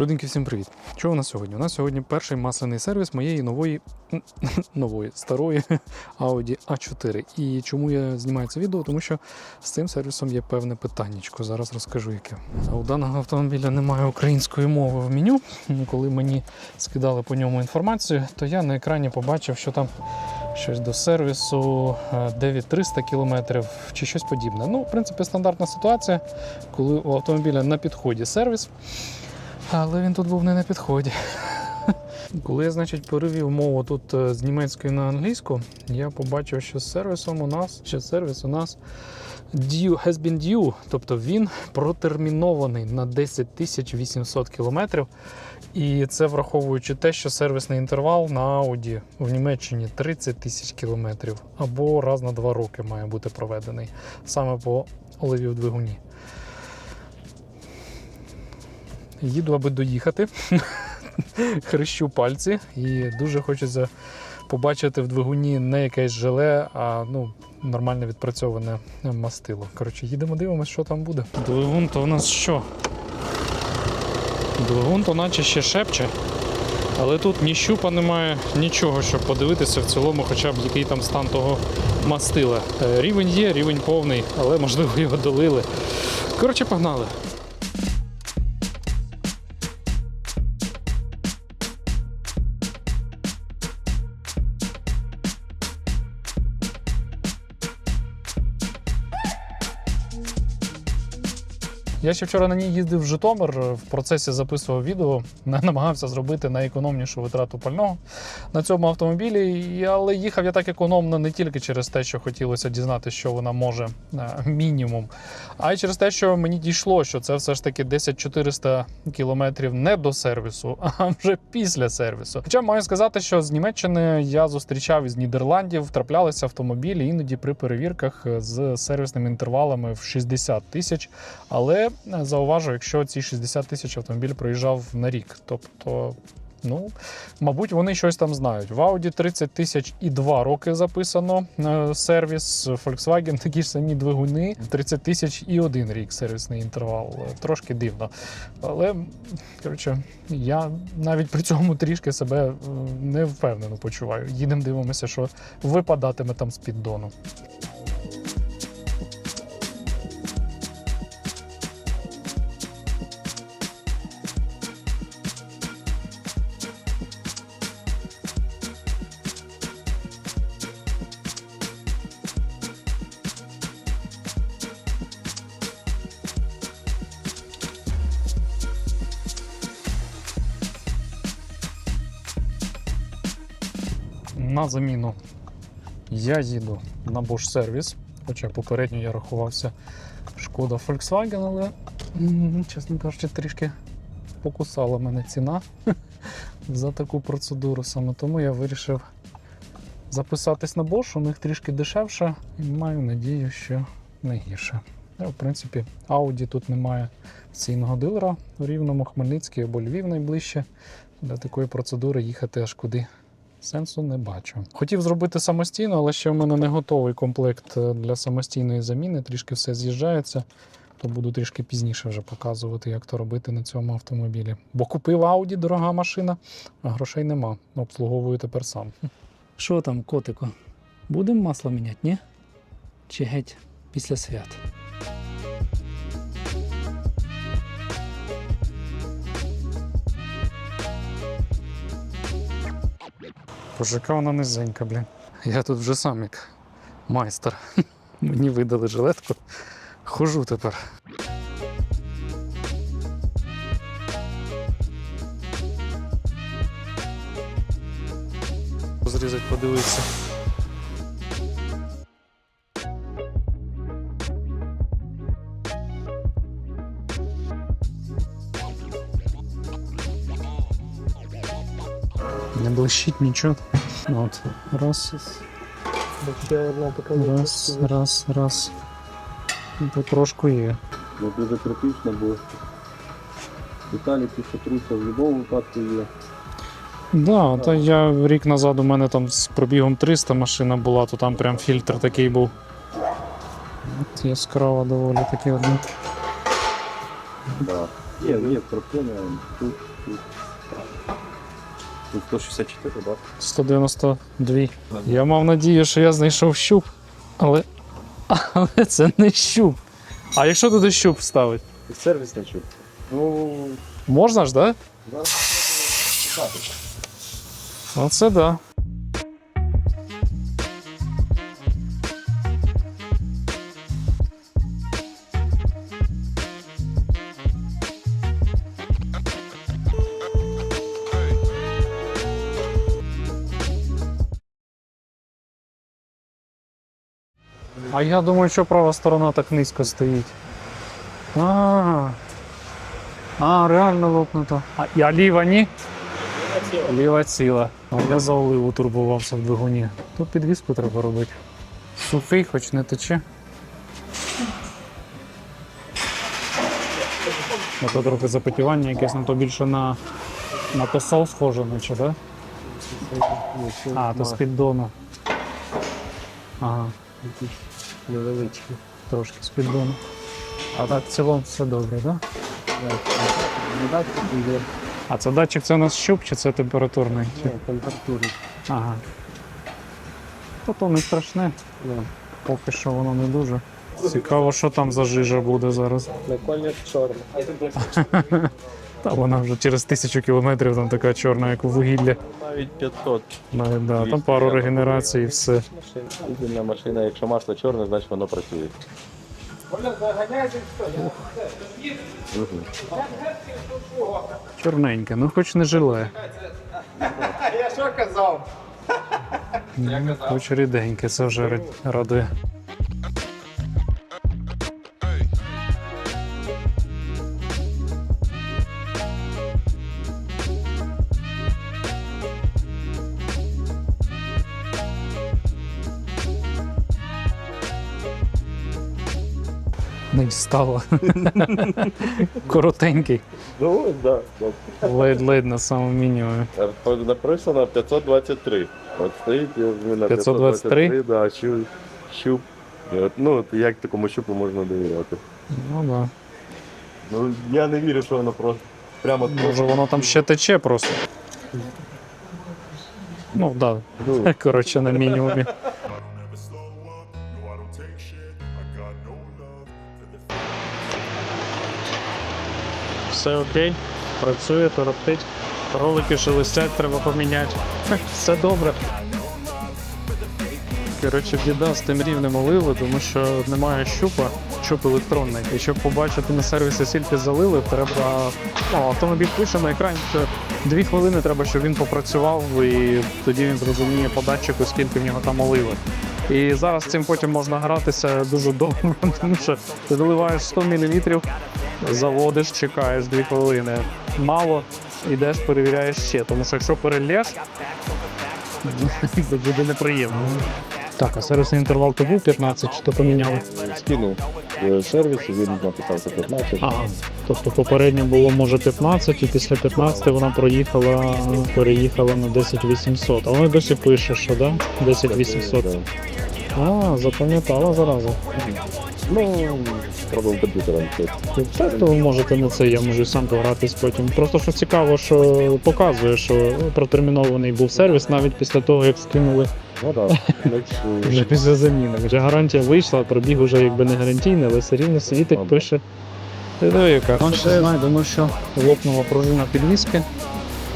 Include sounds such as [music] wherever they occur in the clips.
Людинки, всім привіт! Що у нас сьогодні? У нас сьогодні перший масляний сервіс моєї нової [laughs] нової старої [laughs] Audi A4. І чому я знімаю це відео? Тому що з цим сервісом є певне питаннячко. Зараз розкажу яке. У даного автомобіля немає української мови в меню. Коли мені скидали по ньому інформацію, то я на екрані побачив, що там щось до сервісу е, 9300 км чи щось подібне. Ну, в принципі, стандартна ситуація, коли у автомобіля на підході сервіс. Але він тут був не на підході. Коли я, значить, перевів мову тут е, з німецької на англійську, я побачив, що з сервісом у нас, що сервіс у нас due, has been due, тобто він протермінований на 10 800 кілометрів. І це враховуючи те, що сервісний інтервал на Audi в Німеччині 30 тисяч кілометрів або раз на два роки має бути проведений саме по оливі в двигуні. Їду, аби доїхати. [laughs] Хрещу пальці і дуже хочеться побачити в двигуні не якесь желе, а ну, нормально відпрацьоване мастило. Коротше, їдемо, дивимося, що там буде. Двигун то у нас що? Двигун то наче ще шепче. Але тут ні щупа немає, нічого, щоб подивитися в цілому, хоча б який там стан того мастила. Е, Рівень є, рівень повний, але можливо його долили. Коротше, погнали. Я ще вчора на ній їздив в Житомир, в процесі записував відео, [laughs] на- намагався зробити найекономнішу витрату пального на цьому автомобілі. Але їхав я так економно не тільки через те, що хотілося дізнатися, що вона може е, мінімум, а й через те, що мені дійшло, що це все ж таки 10-400 кілометрів не до сервісу, [laughs] а вже після сервісу. Хоча маю сказати, що з Німеччини я зустрічав із Нідерландів, траплялися автомобілі іноді при перевірках з сервісними інтервалами в 60 тисяч. Але зауважу, якщо ці 60 тисяч автомобіль проїжджав на рік, тобто. Ну, мабуть, вони щось там знають. В Audi 30 тисяч і 2 роки записано е, сервіс. Volkswagen [laughs] такі ж самі двигуни, 30 тисяч і один рік сервісний інтервал. Е, Трошки дивно. Але коротше, я навіть при цьому трішки себе е, не впевнено почуваю. Їдемо, дивимося, що випадатиме там з піддону. На заміну я їду на Bosch сервіс. Хоча попередньо я рахувався шкода Volkswagen, але, чесно кажучи, трішки покусала мене ціна [laughs] за таку процедуру. Саме тому я вирішив записатись на Bosch. У них трішки дешевше і маю надію, що не гірше. В принципі, Audi тут немає цінного дилера у Рівному, Хмельницький або Львів найближче. Для такої процедури їхати аж куди Сенсу не бачу. Хотів зробити самостійно, але ще в мене не готовий комплект е, для самостійної заміни. Трішки все з'їжджається, то буду трішки пізніше вже показувати, як то робити на цьому автомобілі. Бо купив Audi, дорога машина, а грошей нема. Обслуговую тепер сам. [laughs] Що там, котику? Будемо масло міняти, ні? Чи геть після свят? Боже, вона низенька, блін. Я тут вже сам як майстер. [laughs] Мені видали жилетку. Хожу тепер. Зрізать, подивитися. Не блищить нічого. От. Раз, Ще одна раз, раз, раз. Ну, Потрошку є. Ну, дуже критично, бо деталіки, що труться в будь-якому випадку є. Да, та я рік назад у мене там з пробігом 300 машина була, то там прям фільтр такий був. От яскраво доволі таки один. Да. Є, є, пропонуємо. Тут, тут. Тут 164, так? 192. Я мав надію, що я знайшов щуп, але. Але це не щуп. А якщо туди щуп ставить? Сервісний чув. Ну, Можна ж, так? Ну Да? Оце да. А я думаю, що права сторона так низько стоїть. А, а реально лопнуто. А, а ліва ні? Ліва ціла. А я за оливу турбувався в двигуні. Тут підвіску треба робити. Сухий, хоч не тече. Ото трохи запотівання якесь, ну то більше на, на тосол схоже, наче, так? Да? А, то з піддону. Ага, невеличкий. трошки з піддону. А так в цілому все добре, так? Да? А це датчик це у нас щуп чи це температурний? Чи- температури. Ага. То то не страшне. Поки що воно не дуже. Цікаво, що там за жижа буде зараз. Колір чорний. [laughs] Та вона вже через тисячу кілометрів там така чорна, як у вугілля. Навіть 500 Навіть, да, там пару регенерацій і все. Дизельна машина, якщо масло чорне, значить воно працює. Чорненьке, ну хоч не жиле. [laughs] Я що казав? Ну, хоч ріденьке, це вже ра- радує. Не стало. [laughs] Коротенький. Ну ось, так. Да. Ледь-ледь на самому мінімумі. Написано 523. От стоїть і на 523? 523, да, щуп. щуп. І от, Ну, от як такому щупу можна довіряти? Ну да. Ну, я не вірю, що воно просто прямо Може воно там ще тече просто. Ну, так. Ну, Да. [laughs] Коротше, на мінімумі. Все окей, працює, торопить. Ролики шелестять, треба поміняти. Все добре. Коротше, біда з тим рівнем оливи, тому що немає щупа, щуп електронний. І щоб побачити на сервісі, скільки залили, треба. Ну, автомобіль пише на екрані, що дві хвилини треба, щоб він попрацював, і тоді він зрозуміє по датчику, скільки в нього там оливи. І зараз цим потім можна гратися дуже довго, [laughs] тому що ти доливаєш 100 мл, заводиш, чекаєш 2 хвилини. Мало, йдеш, перевіряєш ще, тому що якщо перельєш, це буде неприємно. Так, а сервісний інтервал то був 15, чи то поміняли? скинув е, сервіс, і він написав, що 15. Ага. Тобто попередньо було може 15, і після 15 вона проїхала, переїхала на 10800. А воно досі пише, що да? 10800. Да. А, запам'ятала зараза. Ну, пробуємо комп'ютером. це. Так, то ви можете на це, я можу і сам погратись потім. Просто що цікаво, що показує, що протермінований був сервіс навіть після того, як скинули Ну так. [laughs] вже після заміни. Вже гарантія вийшла, пробіг вже якби не гарантійний, але все рівно світить, пише. Ти диви, яка. Ну, ще знаю, думаю, що лопнула пружина підвіски.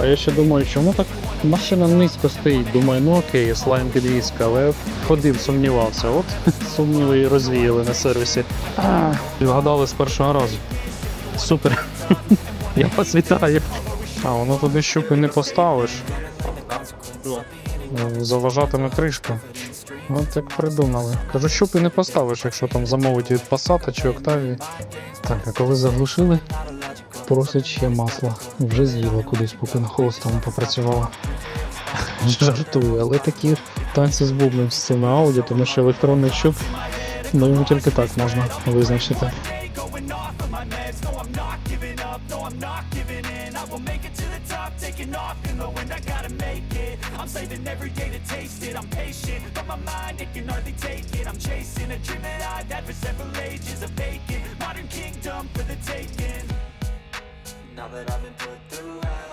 А я ще думаю, чому так машина низько стоїть. Думаю, ну окей, слайм підвіска, але ходив, сумнівався. От сумніви і розвіяли на сервісі. А, Вгадали з першого разу. Супер. [laughs] Я вас вітаю. А, воно туди щуки не поставиш. Заважатиме кришка. От як придумали. Кажу, щупи не поставиш, якщо там замовить від Passat чи Octavia. Так, а коли заглушили, просять ще масло. Вже з'їла кудись, поки на холостому попрацювала. Жартую, але такі танці з бубнем з цими ауді, тому що електронний щуп, ну йому тільки так можна визначити.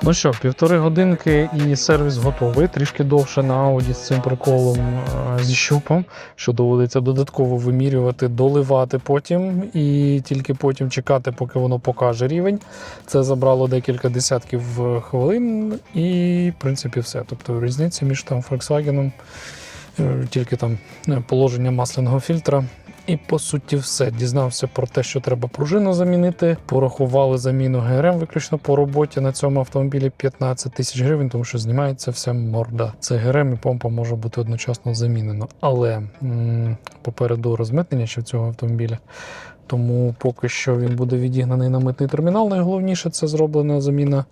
Ну що, півтори годинки і сервіс готовий. Трішки довше на Audi з цим приколом е, зі щупом, що доводиться додатково вимірювати, доливати потім і тільки потім чекати, поки воно покаже рівень. Це забрало декілька десятків е, хвилин, і в принципі все. Тобто різниця між там Volkswagen, е, тільки там положення масляного фільтра. І по суті, все. Дізнався про те, що треба пружину замінити. Порахували заміну ГРМ виключно по роботі на цьому автомобілі 15 тисяч гривень, тому що знімається вся морда. Це ГРМ і помпа може бути одночасно замінено. Але м, попереду розмитнення ще в цього автомобіля. Тому поки що він буде відігнаний на митний термінал. Найголовніше це зроблена заміна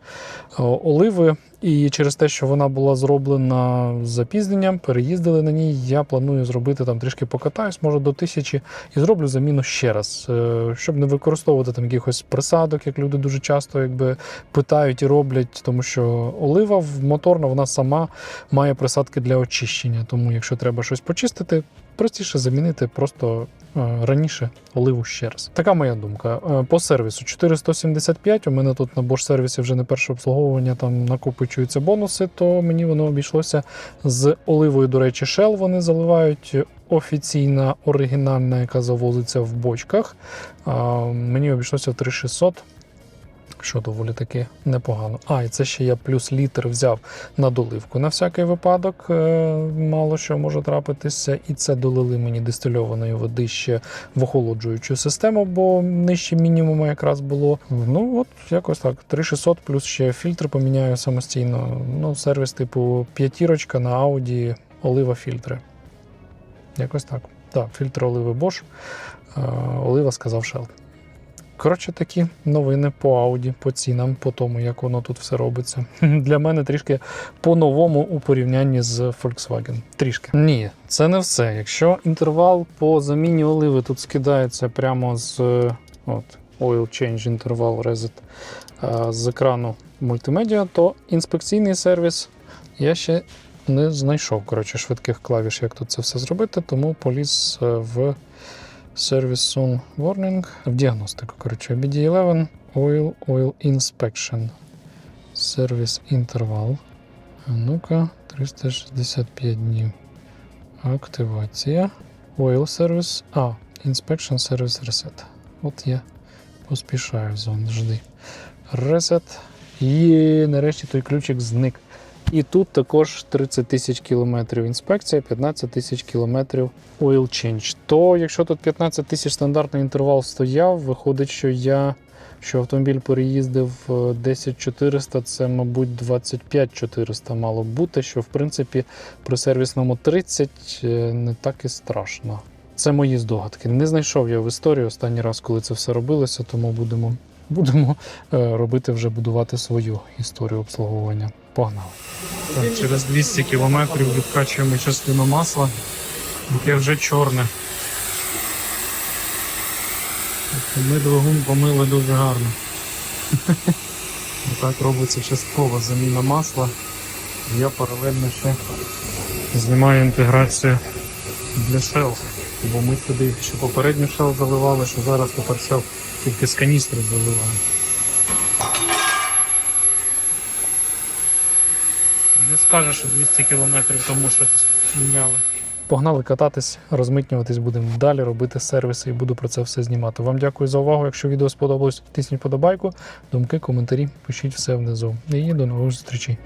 о, оливи. І через те, що вона була зроблена з запізненням, переїздили на ній. Я планую зробити там трішки покатаюсь, може до тисячі, і зроблю заміну ще раз, е, щоб не використовувати там якихось присадок, як люди дуже часто якби питають і роблять, тому що олива в- моторна вона сама має присадки для очищення. Тому, якщо треба щось почистити, простіше замінити просто е, раніше оливу ще раз. Така моя думка. Е, По сервісу 475. У мене тут на Bosch сервісі вже не перше обслуговування, там накопичуються бонуси, то мені воно обійшлося з оливою, до речі, Shell вони заливають. Офіційна, оригінальна, яка завозиться в бочках. Мені обійшлося в 3600 що доволі таки непогано. А, і це ще я плюс літр взяв на доливку на всякий випадок. е, Мало що може трапитися. І це долили мені дистильованої води ще в охолоджуючу систему, бо нижче мінімуму якраз було. Ну от якось так. 3600 плюс ще фільтр поміняю самостійно. Ну, сервіс типу п'ятірочка на Audi, олива фільтри. Якось так. Так, фільтр оливи Bosch, е, олива сказав Shell. Коротше, такі новини по Audi, по цінам, по тому, як воно тут все робиться. [laughs] Для мене трішки по-новому у порівнянні з Volkswagen. Трішки. Ні, це не все. Якщо інтервал по заміні оливи тут скидається прямо з е, от, Oil Change інтервал Reset е, з екрану мультимедіа, то інспекційний сервіс я ще не знайшов коротше, швидких клавіш, як тут це все зробити, тому поліз е, в Service Soon Warning в діагностику. Коротше, BD11 Oil Oil Inspection. Service Interval. А ну-ка, 365 днів. Активація. Oil Service. А, Inspection Service Reset. От я поспішаю завжди. Reset. І нарешті той ключик зник. І тут також 30 тисяч кілометрів інспекція, 15 тисяч кілометрів oil change. То якщо тут 15 тисяч стандартний інтервал стояв, виходить, що я що автомобіль переїздив е, 10400, це, мабуть, 25400 мало бути, що в принципі при сервісному 30 е, не так і страшно. Це мої здогадки. Не знайшов я в історії останній раз, коли це все робилося, тому будемо, будемо е, робити вже будувати свою історію обслуговування. Погнали. Через 200 кілометрів відкачуємо частину масла, яке вже чорне. Тобто Ми двигун помили дуже гарно. Так робиться часткова заміна масла. Я паралельно ще знімаю інтеграцію для Shell. Бо ми сюди ще попередню Shell заливали, що зараз тепер Shell тільки з каністри заливаємо. Не скажеш, що 200 кілометрів тому щось міняли. Погнали кататись, розмитнюватись, будемо далі робити сервіси і буду про це все знімати. Вам дякую за увагу. Якщо відео сподобалось, тисніть подобайку, думки, коментарі, пишіть все внизу. І до нових зустрічей.